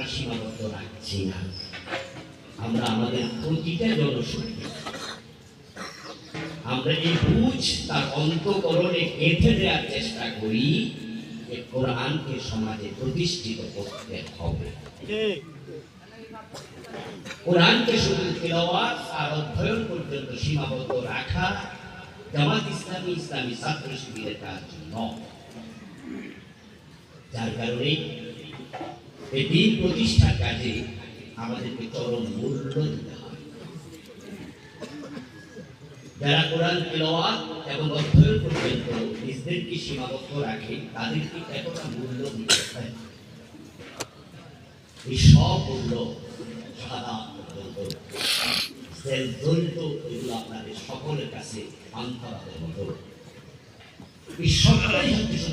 আমরা সীমাবদ্ধ রাখছি না আমরা আমাদের প্রতিটা জনশক্তি। আমরা এই বুঝ তার অন্তকরণে গেঁথে দেওয়ার চেষ্টা করি যে কোরআনকে সমাজে প্রতিষ্ঠিত করতে হবে। কোরআনকে শুধু তেলাওয়াত আর অধ্যয়ন পর্যন্ত সীমাবদ্ধ রাখা জামাত ইসলামী ইসলামী ছাত্র শিবিরের কাজ নয়। যার কারণে এই দিন প্রতিষ্ঠার কাজে আমাদেরকে চরম মূল্য দিতে হবে যারা কোরআন তেলাওয়াত এবং অধ্যয়ন পর্যন্ত নিজেদেরকে সীমাবদ্ধ রাখে তাদেরকে এতটা মূল্য দিতে হয়? এই সব মূল্য সাদা জড়িত এগুলো আপনাদের সকলের কাছে আন্তরাদের মতো। এই সবটাই হচ্ছে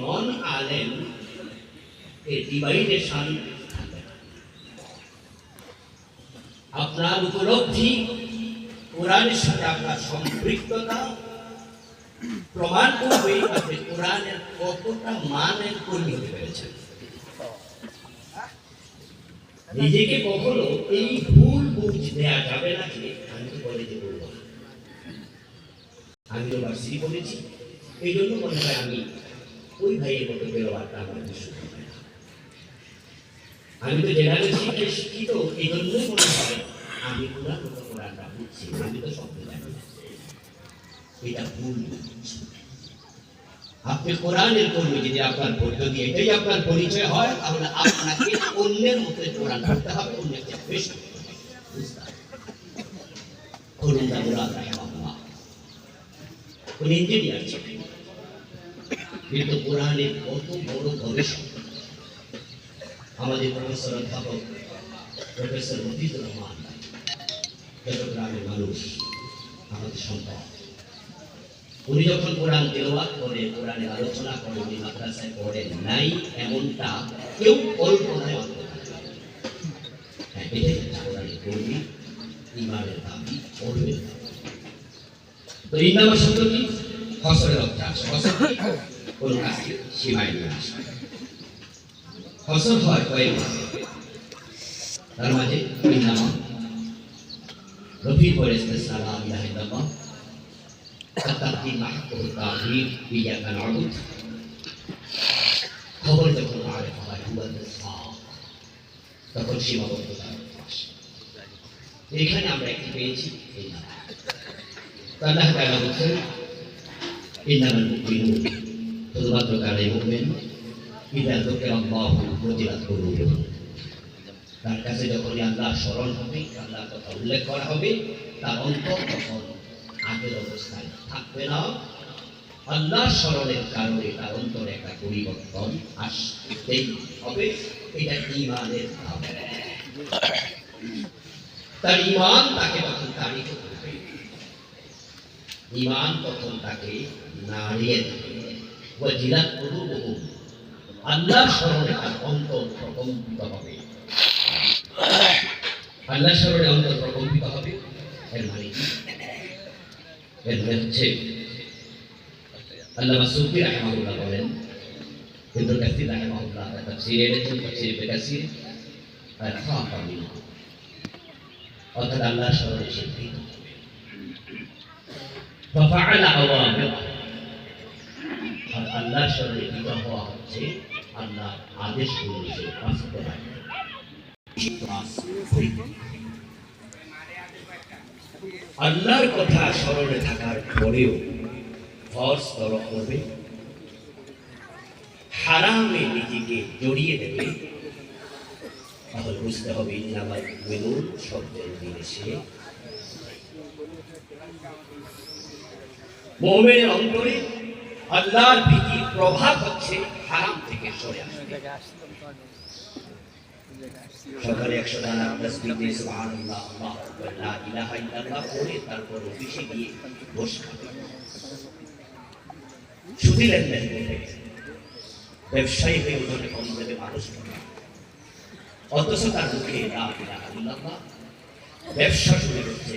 নন আলেম এ ডিভাইডেশন আপনার উপলব্ধি কোরআনের সাথে আপনার সম্পৃক্ততা। প্রমাণ করবে আপনি কোরআনের কতটা মানের কর্মী হতে পেরেছেন। নিজেকে কখনো এই ভুল বুঝ দেয়া যাবে না যে আমি তো কলেজে পড়ব আমি তো ভার্সিটি পড়েছি। এই জন্য মনে হয় আমি ওই ভাইয়ের মতো বেরোয়ারটা আমার বিশ্ব আমি তো জেনারেল শিক্ষায় শিক্ষিত, এই জন্যই মনে হয় আমি পুরা মতো কোরআনটা বুঝছি, আমি তো শব্দ জানি। এটা ভুল আপনি কোরআনের কর্মী, যদি আপনার পদ্ধতি এটাই আপনার পরিচয় হয়, তাহলে আপনাকে অন্যের মতো কোরআন করতে হবে, অন্যের চেয়ে বেশি? করুন তা মুরাদ উনি ইঞ্জিনিয়ার ছিলেন? কিন্তু কোরআনের কত বড় গবেষক আমাদের প্রফেসর অধ্যাপক প্রফেসর মফিজুর রহমান চট্টগ্রামের মানুষ, আমাদের সম্পদ। উনি যখন কোরআন তেলাওয়াত করে কোরআনের আলোচনা করে, উনি মাদ্রাসায় পড়েন, নাই এমনটা কেউ কল্পনায় অন্ত হ্যাঁ এটাই কোরআনের কর্মী, ইমানের দাবি তো ফসলের অভ্যাস। ফসল? কোনো কাজকে সীমায় নিয়ে আসে ফসল হয় কয়েক তার মাঝে রফি করেছে সালাম ইয়াহিদামা তাকি মাহকুম তাহির ইয়াকা নাবুদ খবর যখন আর হয় হুয়াতে তখন সীমাবদ্ধতা এখানে আমরা একটি পেয়েছি এই নাম আল্লাহ তাআলা বলছেন ইন্নামাল মুমিনুন যুকিরা আল্লাহু ওয়াজিলাত কুলুবুহুম তার কাছে যখন আল্লাহ স্মরণ হবে, আল্লাহর কথা উল্লেখ করা হবে, তার অন্তর তখন আগের অবস্থায় থাকবে না। আল্লাহ স্মরণের কারণে তার অন্তরে একটা পরিবর্তন আসতেই হবে। এটা ইমানের তার ইমান তাকে তখন তারিখ করবে ইমান তখন তাকে নাড়িয়ে দেবে ওয়াজিলাত কুলুবুহুম আল্লাহ স্মরণে তার অন্তর প্রকম্পিত হবে আল্লাহ স্মরণে অন্তর প্রকম্পিত হবে এর মানে কি এর মানে হচ্ছে আল্লাহ মাসুদি রাহমাহুল্লাহ বলেন ইবনে কাসির রাহমাহুল্লাহ তাফসীর এনেছেন তাফসীর ইবনে কাসির আর খাফা মিনহু অর্থাৎ আল্লাহ স্মরণে সে ভীত হবে ففعل أوامره আর আল্লাহ স্মরণে ভীত হওয়া হচ্ছে আল্লাহ আদেশ সে বাস্তবায়ন আল্লাহর কথা স্মরণে থাকার পরেও ফরজ তরক করবে। হারামে নিজেকে জড়িয়ে দেবে তাহলে বুঝতে হবে ইন্নামাল মেনুন শব্দের সে মোমের অন্তরে আল্লাহর ভীতির প্রভাব হচ্ছে, হারাম থেকে সরে আসবে সকালে একশো দানা তারপর লেনদেন ব্যবসায়ী হয়ে মানুষ তার মুখে ব্যবসা শুরু করছে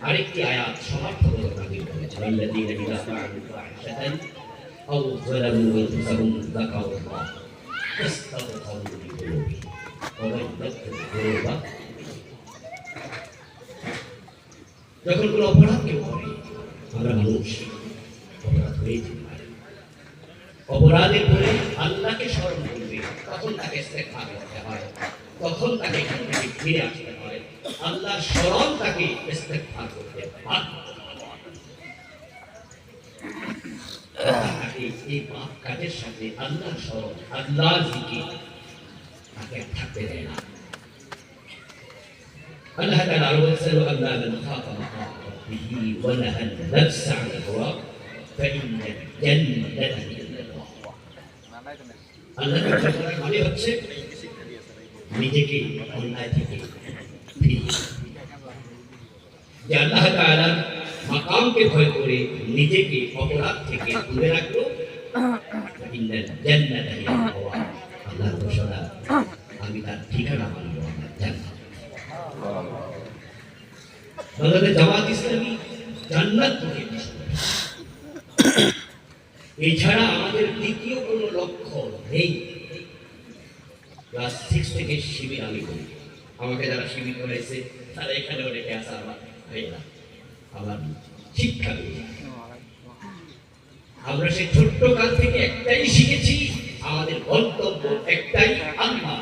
আরেকটি আয়াত সমর্থকতা নাজিল করেছেন আল্লাযীনা আও যালামু ওয়া যখন কোনো অপরাধ কেউ করে, আমরা মানুষ, অপরাধ হয়ে অপরাধের পরে। আল্লাহকে স্মরণ করবে, তখন তাকে হয়, তখন তাকে এখান ফিরে আসতে আল্লাহর স্মরণ তাকে ইস্তেগফার করতে বাধ্য তাকে এই পাপ কাজের সাথে আল্লাহর স্মরণ, আল্লাহর জিকির তাকে থাকতে দেয় না। আল্লাহ তাআলা আরও বলছেন আল্লাহ মান খাফা মাকাম রাব্বিহি ওয়া নাহা আন-নাফস 'আনিল হাওয়া ফাইন্না জান্নাতা। হিয়া আল-মাওয়া আল্লাহ তাআলা মানে হচ্ছে নিজেকে অন্যায় থেকে যে আল্লাহ তাআলা মাকামকে ভয় করে নিজেকে অপরাধ থেকে দূরে রাখল ঘোষণা, আমি তার ঠিকানা মানবো জামাত ইসলামী জান্নাত এছাড়া আমাদের দ্বিতীয় কোনো লক্ষ্য নেই। ক্লাস সিক্স থেকে শিবির আমি করি। আমাকে যারা সীমিত হয়েছে তারা এখানে অনেকে আসা আমার আমার শিক্ষা আমরা সেই ছোট্ট কাল থেকে একটাই শিখেছি, আমাদের গন্তব্য একটাই আল্লাহ।